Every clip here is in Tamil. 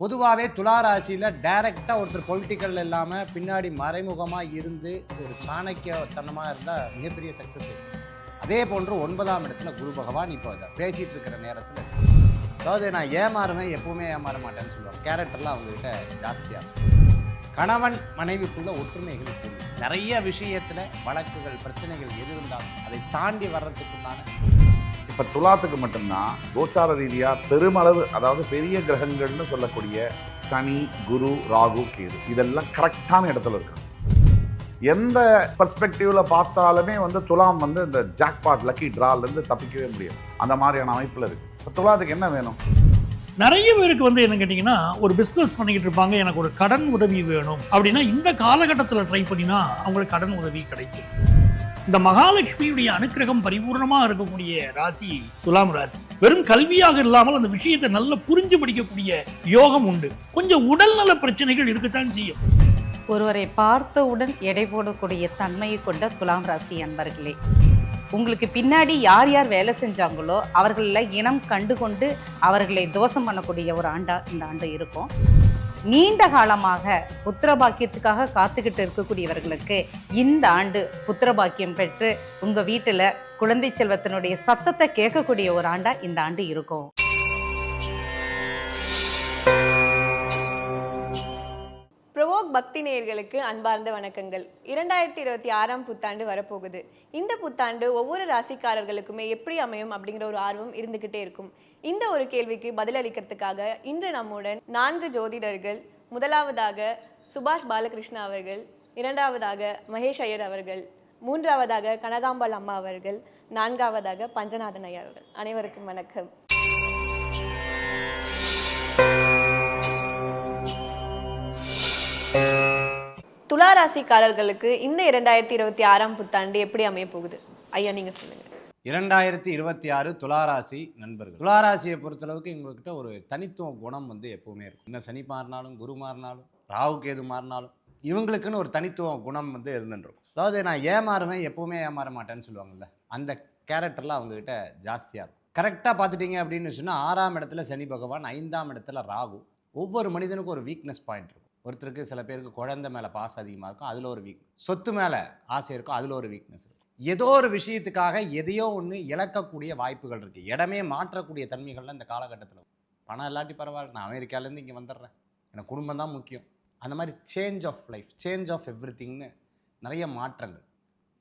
பொதுவாகவே துளாராசியில் டைரெக்டாக ஒருத்தர் பொலிட்டிக்கல் இல்லாமல் பின்னாடி மறைமுகமாக இருந்து ஒரு சாணக்கியத்தனமாக இருந்தால் மிகப்பெரிய சக்ஸஸ் அதே போன்று ஒன்பதாம் இடத்துல குரு பகவான் இப்போ அதை பேசிகிட்டு இருக்கிற நேரத்தில் அதாவது நான் ஏமாறுவேன் எப்பவுமே ஏமாற மாட்டேன்னு சொல்லுவாங்க. கேரக்டர்லாம் அவங்கக்கிட்ட ஜாஸ்தியாக கணவன் மனைவிக்குள்ள ஒற்றுமைகள் கூடும் நிறைய விஷயத்தில் வழக்குகள் பிரச்சனைகள் எது இருந்தாலும் அதை தாண்டி வர்றதுக்குண்டான இப்போ துலாத்துக்கு மட்டும்தான் கோச்சார ரீதியாக பெருமளவு அதாவது பெரிய கிரகங்கள்னு சொல்லக்கூடிய சனி குரு ராகு கேது. இதெல்லாம் கரெக்டான இடத்துல இருக்காங்க எந்த பர்ஸ்பெக்டிவ்ல பார்த்தாலுமே வந்து துலாம் வந்து இந்த ஜாக்பாட் லக்கி இருந்து தப்பிக்கவே முடியாது. அந்த மாதிரியான அமைப்பில் இருக்கு. இப்போ துலாத்துக்கு என்ன வேணும்? நிறைய பேருக்கு வந்து என்ன கேட்டிங்கன்னா ஒரு பிஸ்னஸ் பண்ணிக்கிட்டு இருப்பாங்க எனக்கு ஒரு கடன் உதவி வேணும். அப்படின்னா இந்த காலகட்டத்தில் ட்ரை பண்ணினா அவங்களுக்கு கடன் உதவி கிடைக்கும். இந்த மகாலட்சுமியுடைய அனுக்கிரகம் பரிபூர்ணமாக இருக்கக்கூடிய ராசி துலாம் ராசி. வெறும் கல்வியாக இல்லாமல் அந்த விஷயத்தை நல்லா புரிஞ்சு படிக்கக்கூடிய யோகம் உண்டு. கொஞ்சம் உடல்நல பிரச்சனைகள் இருக்கத்தான் செய்யும். ஒருவரை பார்த்தவுடன் எடை போடக்கூடிய தன்மையை கொண்ட துலாம் ராசி அன்பர்களே உங்களுக்கு பின்னாடி யார் யார் வேலை செஞ்சாங்களோ அவர்களில் இனம் கண்டு கொண்டு அவர்களை தோஷம் பண்ணக்கூடிய ஒரு ஆண்டா இந்த ஆண்டு இருக்கும். நீண்ட காலமாக புத்திரபாக்கியத்துக்காக காத்துக்கிட்டு இருக்கக்கூடியவர்களுக்கு இந்த ஆண்டு புத்திரபாக்கியம் பெற்று உங்கள் வீட்டில் குழந்தை செல்வத்தினுடைய சத்தத்தை கேட்கக்கூடிய ஒரு ஆண்டா இந்த ஆண்டு இருக்கும். ப்ரொவோக் பக்தி நேயர்களுக்கு அன்பார்ந்த வணக்கங்கள். இரண்டாயிரத்தி இருபத்தி ஆறாம் புத்தாண்டு வரப்போகுது. இந்த புத்தாண்டு ஒவ்வொரு ராசிக்காரர்களுக்குமே எப்படி அமையும் அப்படிங்கிற ஒரு ஆர்வம் இருந்துகிட்டே இருக்கும். இந்த ஒரு கேள்விக்கு பதிலளிக்கிறதுக்காக இன்று நம்முடன் நான்கு ஜோதிடர்கள் முதலாவதாக சுபாஷ் பாலகிருஷ்ணா அவர்கள் இரண்டாவதாக மகேஷ் ஐயர் அவர்கள் மூன்றாவதாக கனகாம்பாள் அம்மா அவர்கள் நான்காவதாக பஞ்சநாதன் ஐயா அவர்கள். அனைவருக்கும் வணக்கம். ராசிக்காரர்களுக்கு இந்த இரண்டாயிரத்தி இருபத்தி ஆறாம் புத்தாண்டு எப்படி அமைய போகுது ஐயா நீங்க சொல்லுங்க. இரண்டாயிரத்தி இருபத்தி ஆறு துளாராசி நண்பர்கள். துளாராசியை பொறுத்தளவுக்கு எங்ககிட்ட ஒரு தனித்துவ குணம் வந்து எப்பவுமே இருக்கும். இன்னும் சனி மாறினாலும் குரு மாறினாலும் ராகு கேது மாறினாலும் இவங்களுக்குன்னு ஒரு தனித்துவ குணம் வந்து இருந்துருக்கும் அதாவது நான் ஏமாறுவேன் எப்பவுமே ஏமாற மாட்டேன்னு சொல்லுவாங்கல்ல அந்த கேரக்டர்லாம் அவங்ககிட்ட ஜாஸ்தியாக இருக்கும். கரெக்டாக பார்த்துட்டீங்க அப்படின்னு சொன்னால் ஆறாம் இடத்துல சனி பகவான் ஐந்தாம் இடத்துல ராகு. ஒவ்வொரு மனிதனுக்கும் ஒரு வீக்னஸ் பாயிண்ட் இருக்கும். ஒருத்தருக்கு சில பேருக்கு குழந்தை மேலே பாசம் அதிகமாக இருக்கும் அதில் ஒரு வீக் சொத்து மேலே ஆசை இருக்கும் அதில் ஒரு வீக்னஸ் இருக்கும். ஏதோ ஒரு விஷயத்துக்காக எதையோ ஒன்று இழக்கக்கூடிய வாய்ப்புகள் இருக்குது இடமே மாற்றக்கூடிய தன்மைகள்லாம் இந்த காலகட்டத்தில் பணம் இல்லாட்டி பரவாயில்ல நான் அமெரிக்காலேருந்து இங்கே வந்துடுறேன். எனக்கு குடும்பம் தான் முக்கியம். அந்த மாதிரி change of life change of every நிறைய மாற்றங்கள்.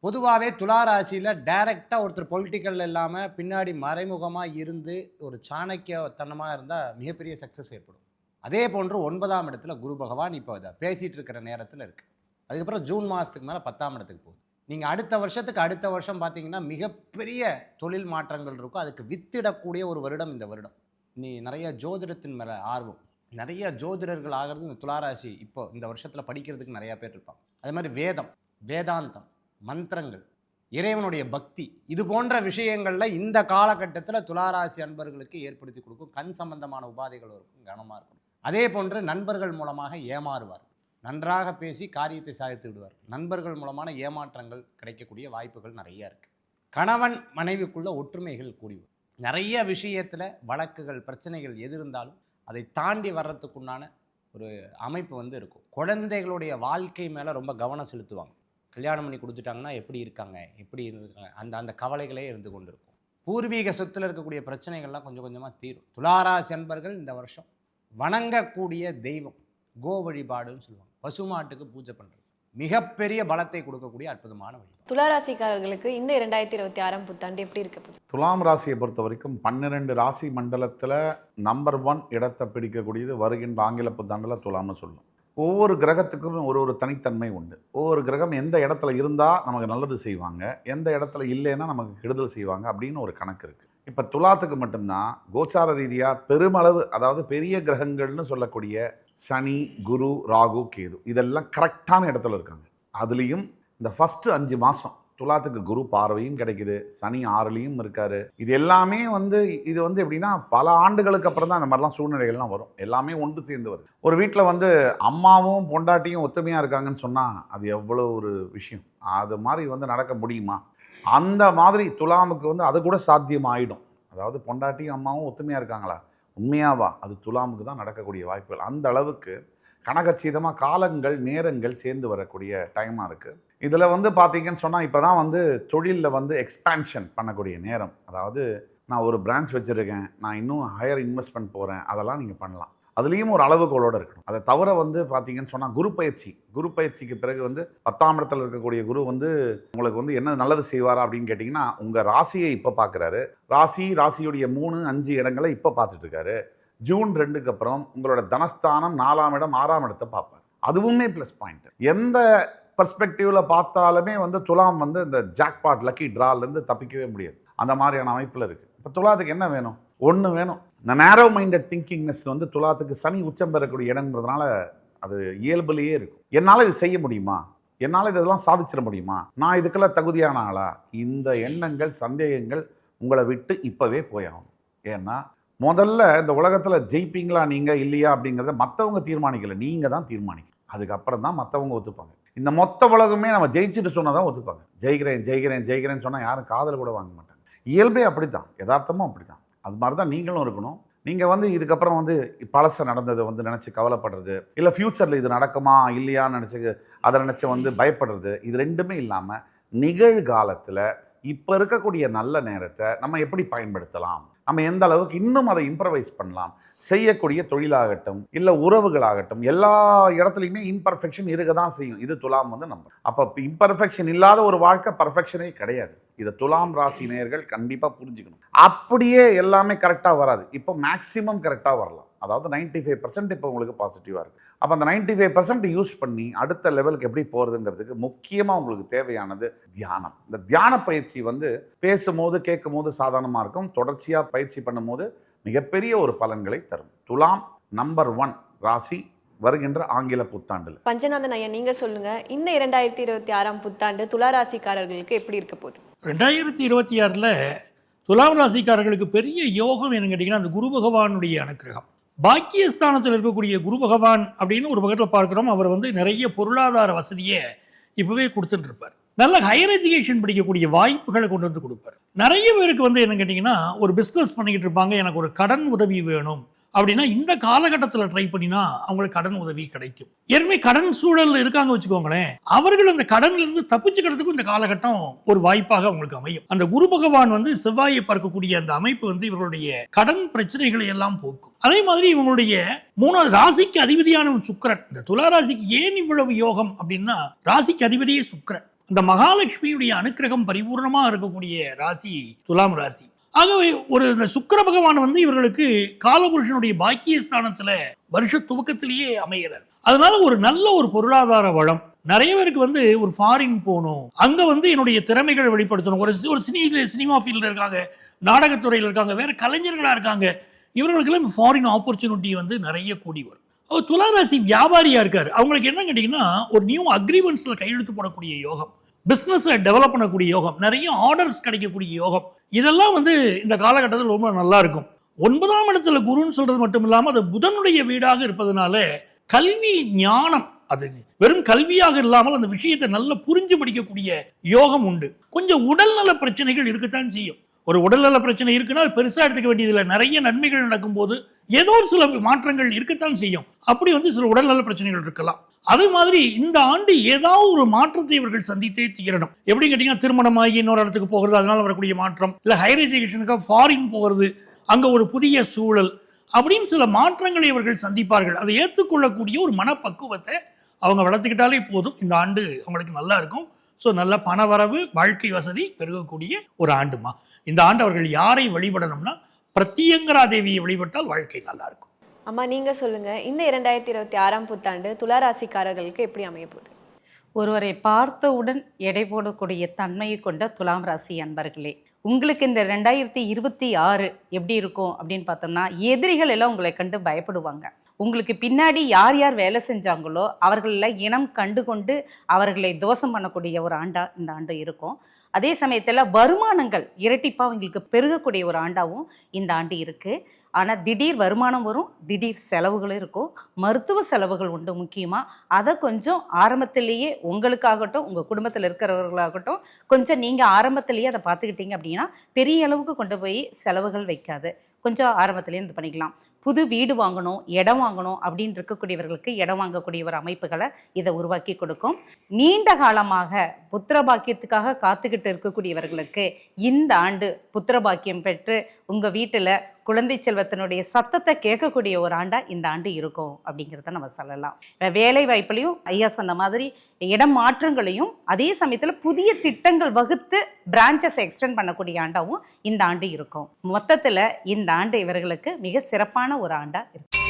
பொதுவாகவே துளாராசியில் டைரெக்டாக ஒருத்தர் பொலிட்டிக்கல் இல்லாமல் பின்னாடி மறைமுகமாக இருந்து ஒரு சாணக்கியத்தனமாக இருந்தால் மிகப்பெரிய சக்ஸஸ் ஏற்படும். அதே போன்று ஒன்பதாம் இடத்துல குரு பகவான் இப்போ அதை பேசிகிட்டு இருக்கிற நேரத்தில் இருக்குது அதுக்கப்புறம் ஜூன் மாதத்துக்கு மேலே பத்தாம் இடத்துக்கு போகுது. நீங்கள் அடுத்த வருஷத்துக்கு அடுத்த வருஷம் பார்த்தீங்கன்னா மிகப்பெரிய தொழில் மாற்றங்கள் இருக்கும். அதுக்கு வித்திடக்கூடிய ஒரு வருடம் இந்த வருடம். நீ நிறைய ஜோதிடத்தின் மேலே ஆர்வம். நிறைய ஜோதிடர்கள் ஆகிறது இந்த துளாராசி இப்போ இந்த வருஷத்தில் படிக்கிறதுக்கு நிறையா பேர் இருப்பாங்க. அதே மாதிரி வேதம் வேதாந்தம் மந்திரங்கள் இறைவனுடைய பக்தி இது போன்ற விஷயங்களில் இந்த காலகட்டத்தில் துளாராசி அன்பர்களுக்கு ஏற்படுத்தி கொடுக்கும். கண் சம்பந்தமான உபாதைகள் இருக்கும். கவனமாக இருக்கும் அதே போன்று நண்பர்கள் மூலமாக ஏமாறுவார். நன்றாக பேசி காரியத்தை சாதித்து விடுவார். நண்பர்கள் மூலமான ஏமாற்றங்கள் கிடைக்கக்கூடிய வாய்ப்புகள் நிறைய இருக்குது கணவன் மனைவிக்குள்ள ஒற்றுமைகள் கூடி நிறைய விஷயத்தில் வழக்குகள் பிரச்சனைகள் எது இருந்தாலும் அதை தாண்டி வர்றதுக்குண்டான ஒரு அமைப்பு வந்து இருக்கும். குழந்தைகளுடைய வாழ்க்கை மேலே ரொம்ப கவனம் செலுத்துவாங்க. கல்யாணம் பண்ணி கொடுத்துட்டாங்கன்னா எப்படி இருக்காங்க? எப்படி இருக்காங்க? அந்த அந்த கவலைகளே இருந்து கொண்டு இருக்கும் பூர்வீக சொத்தில் இருக்கக்கூடிய பிரச்சனைகள்லாம் கொஞ்சம் கொஞ்சமாக தீரும். துளாராசி அன்பர்கள் இந்த வருஷம் வணங்கக்கூடிய தெய்வம் கோ வழிபாடுன்னு சொல்லுவாங்க. பசுமாட்டுக்கு பூஜை பண்ணுறது மிகப்பெரிய பலத்தை கொடுக்கக்கூடிய அற்புதமான வழிபாடு துலா ராசிக்காரர்களுக்கு இந்த இரண்டாயிரத்தி இருபத்தி ஆறாம் புத்தாண்டு எப்படி இருக்க போகுது? துலாம் ராசியை பொறுத்த வரைக்கும் பன்னிரெண்டு ராசி மண்டலத்தில் நம்பர் ஒன் இடத்தை பிடிக்கக்கூடியது வருகின்ற ஆங்கில புத்தாண்டில் துலாம்னு சொல்லணும் ஒவ்வொரு கிரகத்துக்கும் ஒரு ஒரு தனித்தன்மை உண்டு. ஒவ்வொரு கிரகம் எந்த இடத்துல இருந்தால் நமக்கு நல்லது செய்வாங்க. எந்த இடத்துல இல்லைன்னா நமக்கு கெடுதல் செய்வாங்க அப்படின்னு ஒரு கணக்கு இருக்குது இப்போ துலாத்துக்கு மட்டும்தான் கோச்சார ரீதியாக பெருமளவு அதாவது பெரிய கிரகங்கள்னு சொல்லக்கூடிய சனி குரு ராகு கேது இதெல்லாம் கரெக்டான இடத்துல இருக்காங்க. அதுலேயும் இந்த ஃபஸ்ட்டு அஞ்சு மாதம் துலாத்துக்கு குரு பார்வையும் கிடைக்குது சனி ஆறுலேயும் இருக்கார். இது எல்லாமே வந்து இது வந்து எப்படின்னா பல ஆண்டுகளுக்கு அப்புறம் தான் அந்த மாதிரிலாம் சூழ்நிலைகள்லாம் வரும். எல்லாமே ஒன்று சேர்ந்து வருது. ஒரு வீட்டில் வந்து அம்மாவும் பொண்டாட்டியும் ஒத்துமையாக இருக்காங்கன்னு சொன்னால் அது எவ்வளோ ஒரு விஷயம். அது மாதிரி வந்து நடக்க முடியுமா? அந்த மாதிரி துலாமுக்கு வந்து அது கூட சாத்தியம் ஆகிடும் அதாவது பொண்டாட்டியும் அம்மாவும் ஒத்துமையாக இருக்காங்களா? உண்மையாவா? அது துலாமுக்கு தான் நடக்கக்கூடிய வாய்ப்புகள். அந்த அளவுக்கு கனகச்சீதமாக காலங்கள் நேரங்கள் சேர்ந்து வரக்கூடிய டைமாக இருக்குது இதில் வந்து பார்த்தீங்கன்னு சொன்னால் இப்போ தான் வந்து தொழிலில் வந்து எக்ஸ்பேன்ஷன் பண்ணக்கூடிய நேரம். அதாவது நான் ஒரு பிரான்ச் வச்சுருக்கேன். நான் இன்னும் ஹையர் இன்வெஸ்ட்மெண்ட் போகிறேன் அதெல்லாம் நீங்கள் பண்ணலாம். அதுலேயும் ஒரு அளவுகோலோடு இருக்கணும். அதை தவிர வந்து பார்த்தீங்கன்னு சொன்னால் குரு பயிற்சி. குரு பயிற்சிக்கு பிறகு வந்து பத்தாம் இடத்துல இருக்கக்கூடிய குரு வந்து உங்களுக்கு வந்து என்ன நல்லது செய்வாரா அப்படின்னு கேட்டிங்கன்னா உங்கள் ராசியை இப்போ பார்க்குறாரு ராசி ராசியுடைய மூணு அஞ்சு இடங்களை இப்போ பார்த்துட்ருக்காரு ஜூன் ரெண்டுக்கு அப்புறம் உங்களோட தனஸ்தானம் நாலாம் இடம் ஆறாம் இடத்தை பார்ப்பார். அதுவுமே ப்ளஸ் பாயிண்ட் எந்த பர்ஸ்பெக்டிவில் பார்த்தாலுமே வந்து துலாம் வந்து இந்த ஜாக்பாட் லக்கி ட்ராலேருந்து தப்பிக்கவே முடியாது. அந்த மாதிரியான அமைப்பில் இருக்குது இப்போ துலாத்துக்கு என்ன வேணும்? ஒன்று வேணும். இந்த நேரோ மைண்டட் திங்கிங்னஸ் வந்து துலாத்துக்கு சனி உச்சம் பெறக்கூடிய இடங்கிறதுனால அது இயல்புலேயே இருக்கும். என்னால் இது செய்ய முடியுமா? என்னால் இதெல்லாம் சாதிச்சிட முடியுமா? நான் இதுக்கெல்லாம் தகுதியான ஆளா? இந்த எண்ணங்கள் சந்தேகங்கள் உங்களை விட்டு இப்போவே போயாகும் ஏன்னா முதல்ல இந்த உலகத்தில் ஜெயிப்பீங்களா நீங்கள் இல்லையா அப்படிங்கிறத மற்றவங்க தீர்மானிக்கல. நீங்கள் தான் தீர்மானிக்கணும். அதுக்கப்புறம் தான் மற்றவங்க ஒத்துப்பாங்க. இந்த மொத்த உலகமே நம்ம ஜெயிச்சுட்டு சொன்னால் தான் ஒத்துப்பாங்க. ஜெயிக்கிறேன் ஜெயிக்கிறேன் ஜெயிக்கிறேன்னு சொன்னால் யாரும் காதல் கூட வாங்க மாட்டாங்க. இயல்பே அப்படி தான் யதார்த்தமும் அப்படி தான் அது மாதிரி தான் நீங்களும் இருக்கணும். நீங்கள் வந்து இதுக்கப்புறம் வந்து பழச நடந்ததை வந்து நினச்சி கவலைப்படுறது இல்லை ஃப்யூச்சரில் இது நடக்குமா இல்லையான்னு நினச்சி அதை நினச்சி வந்து பயப்படுறது இது ரெண்டுமே இல்லாமல் நிகழ்காலத்தில் இப்போ இருக்கக்கூடிய நல்ல நேரத்தை நம்ம எப்படி பயன்படுத்தலாம்? நம்ம எந்த அளவுக்கு இன்னும் அதை இம்ப்ரவைஸ் பண்ணலாம்? செய்யக்கூடிய தொழிலாகட்டும் இல்லை உறவுகளாகட்டும் எல்லா இடத்துலையுமே இம்பர்ஃபெக்ஷன் இருக்க தான் செய்யும். இது துலாம் வந்து நம்ம. அப்போ இம்பர்ஃபெக்ஷன் இல்லாத ஒரு வாழ்க்கை பர்ஃபெக்ஷனே கிடையாது. இதை துலாம் ராசி நேயர்கள் கண்டிப்பாக புரிஞ்சுக்கணும். அப்படியே எல்லாமே கரெக்டாக வராது. இப்போ மேக்ஸிமம் கரெக்டாக வரலாம். அதாவது 95% ஃபைவ் பர்சன்ட் இப்போ உங்களுக்கு பாசிட்டிவாக இருக்குது அப்போ அந்த 95% ஃபைவ் பர்சன்ட் யூஸ் பண்ணி அடுத்த லெவலுக்கு எப்படி போகிறதுங்கிறதுக்கு முக்கியமாக உங்களுக்கு தேவையானது தியானம். இந்த தியான பயிற்சி வந்து பேசும்போது கேட்கும் போது சாதாரணமாக இருக்கும். தொடர்ச்சியாக பயிற்சி பண்ணும்போது மிகப்பெரிய ஒரு பலன்களை தரும். துலாம் நம்பர் ஒன் ராசி வருகின்ற ஆங்கில புத்தாண்டில். பஞ்சநாதன் ஐயா நீங்க சொல்லுங்க. இந்த இரண்டாயிரத்தி இருபத்தி ஆறாம் புத்தாண்டு துலா ராசிக்காரர்களுக்கு எப்படி இருக்க போகுது? ரெண்டாயிரத்தி இருபத்தி ஆறில் துலாம் ராசிக்காரர்களுக்கு பெரிய யோகம் என்னன்னு கேட்டிங்கன்னா அந்த குரு பகவானுடைய அனுக்கிரகம். பாக்கியஸ்தானத்தில் இருக்கக்கூடிய குரு பகவான் அப்படின்னு ஒரு பக்கத்தில் பார்க்குறோம். அவர் வந்து நிறைய பொருளாதார வசதியை இப்போவே கொடுத்துட்டு இருப்பார் நல்ல ஹையர் எஜுகேஷன் படிக்கக்கூடிய வாய்ப்புகளை கொண்டு வந்து கொடுப்பார். நிறைய பேருக்கு வந்து என்ன கேட்டிங்கன்னா ஒரு பிஸ்னஸ் பண்ணிக்கிட்டு இருப்பாங்க. எனக்கு ஒரு கடன் உதவி வேணும். அப்படின்னா இந்த காலகட்டத்தில் ட்ரை பண்ணினா அவங்களுக்கு கடன் உதவி கிடைக்கும். ஏற்கனவே கடன் சூழலில் இருக்காங்க வச்சுக்கோங்களேன். அவர்கள் அந்த கடன்ல இருந்து தப்பிச்சுக்கிறதுக்கும் இந்த காலகட்டம் ஒரு வாய்ப்பாக அவங்களுக்கு அமையும். அந்த குரு பகவான் வந்து செவ்வாயை பார்க்கக்கூடிய அந்த அமைப்பு வந்து இவர்களுடைய கடன் பிரச்சனைகளை எல்லாம் போக்கும். அதே மாதிரி இவங்களுடைய மூணாவது ராசிக்கு அதிபதியான சுக்கரன். இந்த துலா ராசிக்கு ஏன் இவ்வளவு யோகம் அப்படின்னா ராசிக்கு அதிபதியே சுக்கரன். இந்த மகாலட்சுமியுடைய அனுக்கிரகம் பரிபூர்ணமாக இருக்கக்கூடிய ராசி துலாம் ராசி. ஆகவே ஒரு இந்த சுக்கர பகவான் வந்து இவர்களுக்கு காலபுருஷனுடைய பாக்கிய ஸ்தானத்துல வருஷ துவக்கத்திலேயே அமைகிறார். அதனால ஒரு நல்ல ஒரு பொருளாதார வளம். நிறைய பேருக்கு வந்து ஒரு ஃபாரின் போகணும். அங்க வந்து என்னுடைய திறமைகளை வெளிப்படுத்தணும். ஒரு சி- ஒரு சினி சினிமா ஃபீல்டில் இருக்காங்க நாடகத்துறையில் இருக்காங்க வேற கலைஞர்களா இருக்காங்க. இவர்களுக்கெல்லாம் ஃபாரின் ஆப்பர்ச்சுனிட்டி வந்து நிறைய கூடி வரும். அவர் துளாராசி வியாபாரியா இருக்காரு. அவங்களுக்கு என்ன கேட்டிங்கன்னா ஒரு நியூ அக்ரிமெண்ட்ஸ்ல கையெழுத்து போடக்கூடிய யோகம். பிஸ்னஸை டெவலப் பண்ணக்கூடிய யோகம் நிறைய ஆர்டர்ஸ் கிடைக்கக்கூடிய யோகம் இதெல்லாம் வந்து இந்த காலகட்டத்தில் ரொம்ப நல்லா இருக்கும். ஒன்பதாம் இடத்துல குருன்னு சொல்றது மட்டும் இல்லாமல் அது புதனுடைய வீடாக இருப்பதனால கல்வி ஞானம் அது வெறும் கல்வியாக இல்லாமல் அந்த விஷயத்தை நல்லா புரிஞ்சு படிக்கக்கூடிய யோகம் உண்டு. கொஞ்சம் உடல்நல பிரச்சனைகள் இருக்கத்தான் செய்யும். ஒரு உடல்நல பிரச்சனை இருக்குன்னா அது பெருசாக எடுத்துக்க வேண்டியதில்லை. நிறைய நன்மைகள் நடக்கும்போது ஏதோ ஒரு சில மாற்றங்கள் இருக்கத்தான் செய்யும். அப்படி வந்து சில உடல்நல பிரச்சனைகள் இருக்கலாம். அதே மாதிரி இந்த ஆண்டு ஏதாவது ஒரு மாற்றத்தை இவர்கள் சந்தித்தே தீரணும். எப்படி கேட்டீங்கன்னா திருமணமாகி இன்னொரு இடத்துக்கு போகிறது அதனால வரக்கூடிய மாற்றம். இல்லை ஹையர் எஜுகேஷனுக்காக ஃபாரின் போகிறது அங்கே ஒரு புதிய சூழல் அப்படின்னு சில மாற்றங்களை இவர்கள் சந்திப்பார்கள். அதை ஏற்றுக்கொள்ளக்கூடிய ஒரு மனப்பக்குவத்தை அவங்க வளர்த்துக்கிட்டாலே போதும். இந்த ஆண்டு அவங்களுக்கு நல்லா இருக்கும். ஸோ நல்ல பணவரவு வாழ்க்கை வசதி பெருகக்கூடிய ஒரு ஆண்டுமா. இந்த ஆண்டு அவர்கள் யாரை வழிபடணும்னா பிரத்யங்கரா தேவியை வழிபட்டால் வாழ்க்கை நல்லா இருக்கும் அம்மா நீங்க சொல்லுங்க. இந்த இரண்டாயிரத்தி இருபத்தி ஆறாம் புத்தாண்டு துலா ராசிக்காரர்களுக்கு எப்படி அமைய போகுது ஒருவரை பார்த்தவுடன் எடை போடக்கூடிய தன்மையை கொண்ட துலாம் ராசி அன்பர்களே உங்களுக்கு இந்த ரெண்டாயிரத்தி இருபத்தி ஆறு எப்படி இருக்கும் அப்படின்னு பார்த்தோம்னா எதிரிகள் எல்லாம் உங்களை கண்டு பயப்படுவாங்க. உங்களுக்கு பின்னாடி யார் யார் வேலை செஞ்சாங்களோ அவர்களில் இனம் கண்டு கொண்டு அவர்களை தோசம் பண்ணக்கூடிய ஒரு ஆண்டா இந்த ஆண்டு இருக்கும். அதே சமயத்தில் வருமானங்கள் இரட்டிப்பாக அவங்களுக்கு பெருகக்கூடிய ஒரு ஆண்டாகவும் இந்த ஆண்டு இருக்குது ஆனால் திடீர் வருமானம் வரும் திடீர் செலவுகளும் இருக்கும். மருத்துவ செலவுகள் உண்டு முக்கியமாக அதை கொஞ்சம் ஆரம்பத்திலேயே உங்களுக்காகட்டும் உங்கள் குடும்பத்தில் இருக்கிறவர்களாகட்டும் கொஞ்சம் நீங்கள் ஆரம்பத்திலேயே அதை பார்த்துக்கிட்டீங்க அப்படின்னா பெரிய அளவுக்கு கொண்டு போய் செலவுகள் வைக்காது. கொஞ்சம் ஆரம்பத்துலேயே இது பண்ணிக்கலாம். புது வீடு வாங்கணும் இடம் வாங்கணும் அப்படின்னு இருக்கக்கூடியவர்களுக்கு இடம் வாங்கக்கூடிய ஒரு அமைப்புகளை இதை உருவாக்கி கொடுக்கும். நீண்ட காலமாக புத்திர பாக்கியத்துக்காக காத்துக்கிட்டு இருக்கக்கூடியவர்களுக்கு இந்த ஆண்டு புத்திர பாக்கியம் பெற்று உங்கள் வீட்டில் குழந்தை செல்வத்தினுடைய சத்தத்தை கேட்கக்கூடிய ஒரு ஆண்டா இந்த ஆண்டு இருக்கும் அப்படிங்கிறத நம்ம சொல்லலாம். வேலை வாய்ப்புலையும் ஐயா சொன்ன மாதிரி இடம் மாற்றங்களையும் அதே சமயத்தில் புதிய திட்டங்கள் வகுத்து பிரான்ச்சஸை எக்ஸ்டெண்ட் பண்ணக்கூடிய ஆண்டாவும் இந்த ஆண்டு இருக்கும். மொத்தத்தில் இந்த ஆண்டு இவர்களுக்கு மிக சிறப்பான ஒரு ஆண்டா இருக்கும்